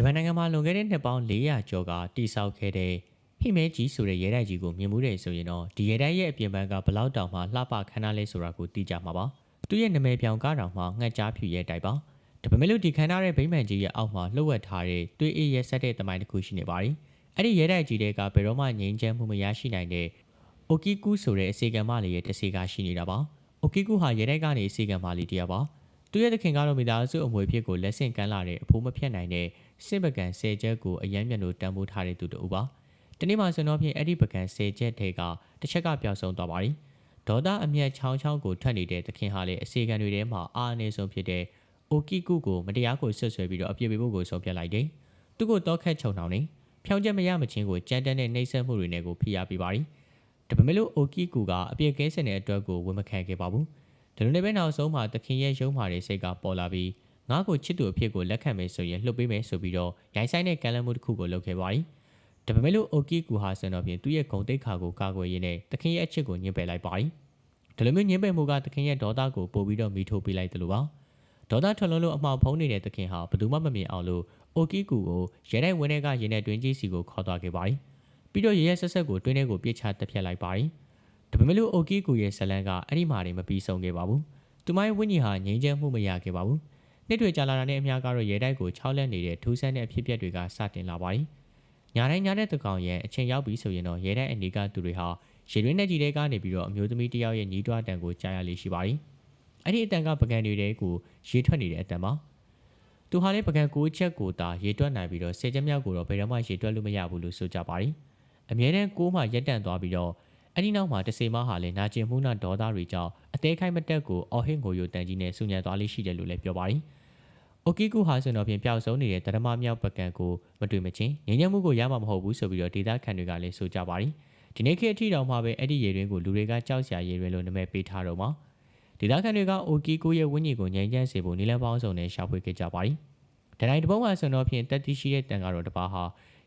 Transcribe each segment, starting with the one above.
ဂျပန်နိုင်ငံမှာလွန်ခဲ့တဲ့နှစ်ပေါင်း400ကျော်ကတိစောက်ခဲ့တဲ့ဟိမဲကြီးဆိုတဲ့ရဲတိုက်ကြီးကိုမြင်မှုတယ်ဆိုရင်တော့ဒီရဲတိုက်ရဲ့အပြင်ဘက်ကဘလောက်တောင်မှလှပခမ်းနားလဲဆိုတာကိုသိကြမှာပါသူရဲ့နာမည်ပြောင်ကားတောင်မှငှက်ကြားဖြူရဲတိုက်ပါဒါပေမဲ့လို့ဒီခမ်းနားတဲ့ဗိမ္မာန်ကြီးရဲ့အောက်မှာလှုပ်ဝက်ထားတဲ့သွေးအေးရဲဆက်တဲ့တမိုင်းတစ်ခုရှိနေပါတယ်အဲ့ဒီရဲတိုက်ကြီးတဲ့ကဘယ်တော့မှငြိမ်းချမ်းမှုမရရှိနိုင်တဲ့အိုကီကူဆိုတဲ့အစီကံမလေးရဲ့တစီကရှိနေတာပါအိုကီကူဟာရဲတိုက်ကနေအစီကံမလေးတရားပါသူရဲ့သခင်ကတော့မိသားစုအမွေဖြစ်ကိုလက်ဆင့်ကမ်းလာတဲ့အဖိုးမဖြတ်နိုင်တဲ့ စစ်ပကံဆယ်ချက်ကိုအယမ်းမြတ်လို့တန်ဖိုးထားတဲ့သူတူပါတနေ့မှဆိုတော့ဖြင့်အဲ့ဒီပကံဆယ်ချက်ထဲကတစ်ချက်ကပျောက်ဆုံးသွားပါပြီဒေါသအမျက်ချောင်းချောင်းကိုထွက်နေတဲ့သခင်ဟာလည်းအစီကံတွေထဲမှာအာအနေဆုံးဖြစ်တဲ့အိုကီကုကိုမတရားကိုဆွတ်ဆွဲပြီးတော့အပြစ်ပေးဖို့ကိုဆုံးဖြတ်လိုက်တယ်သူကိုတော့ခက်ချုံနှောင်နေဖြောင်းချက်မရမချင်းကိုကြမ်းတမ်းတဲ့နှိမ့်ဆက်မှုတွေနဲ့ကိုဖိအားပေးပါရီဒါပေမဲ့လို့အိုကီကူကအပြစ်ကင်းစင်တဲ့အတွက်ကိုဝန်မခံခဲ့ပါဘူးဒါလိုနဲ့ပဲနောက်ဆုံးမှာသခင်ရဲ့ရုံးမာတဲ့စိတ်ကပေါ်လာပြီး ငါ့ကိုချစ်သူအဖြစ်ကိုလက်ခံမယ်ဆိုရင်လှုပ်ပေးမယ်ဆိုပြီးတော့ရိုင်းဆိုင်တဲ့ကံလန့်မှုတစ်ခုကိုလုပ်ခဲ့ပါရီဒါပေမဲ့လို့အိုကီကူဟာဆိုတော့ဖြင့်သူ့ရဲ့ဂုံတိတ်ခါကိုကာကွယ်ရင်းနဲ့သခင်ရဲ့အချစ်ကိုညှင်းပယ်လိုက်ပါရီဒါလိုမျိုးညှင်းပယ်မှုကသခင်ရဲ့ဒေါသကိုပို့ပြီးတော့မိထိုးပေးလိုက်တယ်လို့ပါဒေါသထွက်လုံးလို့အမှောင်ဖုံးနေတဲ့သခင်ဟာဘယ်သူမှမမြင်အောင်လို့အိုကီကူကိုရဲတဲ့ဝင်းထဲကရင်ထဲတွင်းကြီးစီကိုခေါ်သွားခဲ့ပါရီပြီးတော့ရဲရဲဆက်ဆက်ကိုတွင်းထဲကိုပြစ်ချတက်ဖြတ်လိုက်ပါရီဒါပေမဲ့လို့အိုကီကူရဲ့ဇလန်ကအဲ့ဒီမှာနေမပြီးဆုံးခဲ့ပါဘူးသူမရဲ့ဝိညာဉ်ဟာငြိမ်းချမ်းမှုမရခဲ့ပါဘူး နှစ်တွေကြာလာတာနဲ့အများကတော့ရဲတိုက်ကိုချောက်လက်နေတဲ့ထူးဆန်းတဲ့အဖြစ်အပျက်တွေကစတင်လာပါရီညာတိုင်းညာတဲ့တကောင်ရဲ့အချိန်ရောက်ပြီဆိုရင်တော့ရဲတိုက်အနေကသူတွေဟာရေတွင်းနဲ့ကြီးတဲ့ကနေပြီးတော့အမျိုးသမီးတယောက်ရဲ့ညီးတွားတန်ကိုကြားရလေရှိပါရီအဲ့ဒီအတန်ကပကံတွေကိုရေထွက်နေတဲ့အတန်ပါသူဟာလည်းပကံကိုချက်ကိုတာရေတွက်နိုင်ပြီးတော့ဆယ်ချက်မြောက်ကိုတော့ဘယ်တော့မှရေတွက်လို့မရဘူးလို့ဆိုကြပါရီအမြဲတမ်းကိုးမှရက်တန့်သွားပြီးတော့အဲ့ဒီနောက်မှာတစေမဟာလည်းနာကျင်မှုနဲ့ဒေါသတွေကြောင့်အသေးခိုက်မတက်ကိုအော်ဟင်းကိုယိုတန်ကြီးနဲ့ဆူညံသွားလေးရှိတယ်လို့လည်းပြောပါရီ အိုကီကူဟာဆိုတော့ပြင်ပျောက်ဆုံးနေတဲ့တရမမြောက်ပကံကိုမတွေ့မချင်းငြိမ်းချမ်းမှုကိုရမှာမဟုတ်ဘူးဆိုပြီးတော့ဒေတာခန်တွေကလည်းဆိုကြပါရီဒီနေ့ခေတ်အထိတောင်မှပဲအဲ့ဒီရေတွင်းကိုလူတွေကကြောက်စရာရေတွင်းလို့နာမည်ပေးထားတော့မှာဒေသခံတွေကအိုကီကိုရဲ့ဝင်းကြီးကိုငြိမ်းချမ်းစေဖို့နီလန်ပေါင်းစုံနဲ့ရှာဖွေခဲ့ကြပါသည်။ဒတိုင်းတပုံးကဆိုတော့ဖြင့်တက်တိရှိတဲ့တန်ကတော့တပါဟာ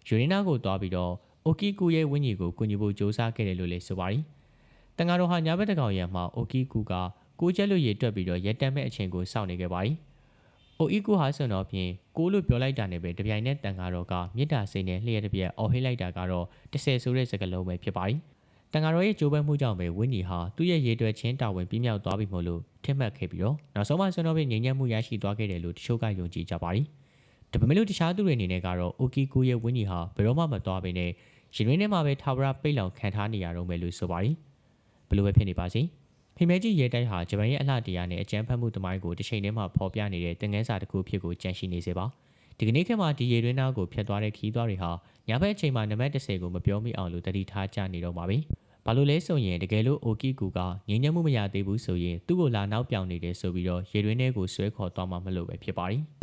ယူရီနာကိုတွားပြီးတော့အိုကီကူရဲ့ဝင်းကြီးကိုကူညီဖို့ကြိုးစားခဲ့တယ်လို့လည်းဆိုပါသည်။တန်ကတော့ဟာညာဘက်တကောင်ရံမှာအိုကီကူကကိုကျက်လို့ရေတွက်ပြီးတော့ရက်တက်မဲ့အချိန်ကိုစောင့်နေခဲ့ပါသည်။ အိုအီကူဟာဆိုတော့ဖြင့်ကိုလို့ပြောလိုက်တာနဲ့ပဲတပြိုင်နက်တန်ကတော့ကမြစ်တာစိန်နဲ့လျှက်တစ်ပြက်အော်ဟိလိုက်တာကတော့တစ်ဆယ်ဆိုတဲ့စကားလုံးပဲဖြစ်ပါသည်။တန်ဃာတော်ရဲ့ကြိုးပမ်းမှုကြောင့်ပဲဝင်းနီဟာသူ့ရဲ့ရေတွက်ချင်းတာဝန်ပြင်းမြောက်သွားပြီမို့လို့ထင်မှတ်ခဲ့ပြီးတော့နောက်ဆုံးမှဆွမ်းတော်ပြငြိမ်းချမ်းမှုရရှိသွားခဲ့တယ်လို့တချို့ကယုံကြည်ကြပါတယ်။ဒါပေမဲ့လို့တခြားသူတွေအနေနဲ့ကတော့အိုကီကိုရဲ့ဝင်းနီဟာဘယ်တော့မှမသွားဘဲနဲ့ရင်ရင်းထဲမှာပဲထာဝရပိတ်လောင်ခံထားနေရတော့မယ်လို့ဆိုပါတယ်။ဘယ်လိုပဲဖြစ်နေပါစေ။ ဖိမဲကြီးရဲတိုက်ဟာဂျပန်ရဲ့အလှတရားနဲ့အကြမ်းဖက်မှုတမိုင်းကိုတစ်ချိန်တည်းမှာဖော်ပြနေတဲ့တင်ငန်းစာတစ်ခုဖြစ်ကိုကြန့်ရှိနေစေပါ။ဒီကနေ့ခေတ်မှာဒီရေတွင်းသားကိုဖျက်သွားတဲ့ခီးသွားတွေဟာညဘက်အချိန်မှာနံပါတ်30ကိုမပြောမိအောင်လို့တတိထားကြနေတော့ပါပြီ။ဘာလို့လဲဆိုရင်တကယ်လို့အိုကီကူကငြင်းညမှုမရသေးဘူးဆိုရင်သူ့ကိုလာနောက်ပြောင်နေတယ်ဆိုပြီးတော့ရေတွင်းထဲကိုဆွဲခေါ်သွားမှမလို့ပဲဖြစ်ပါတယ်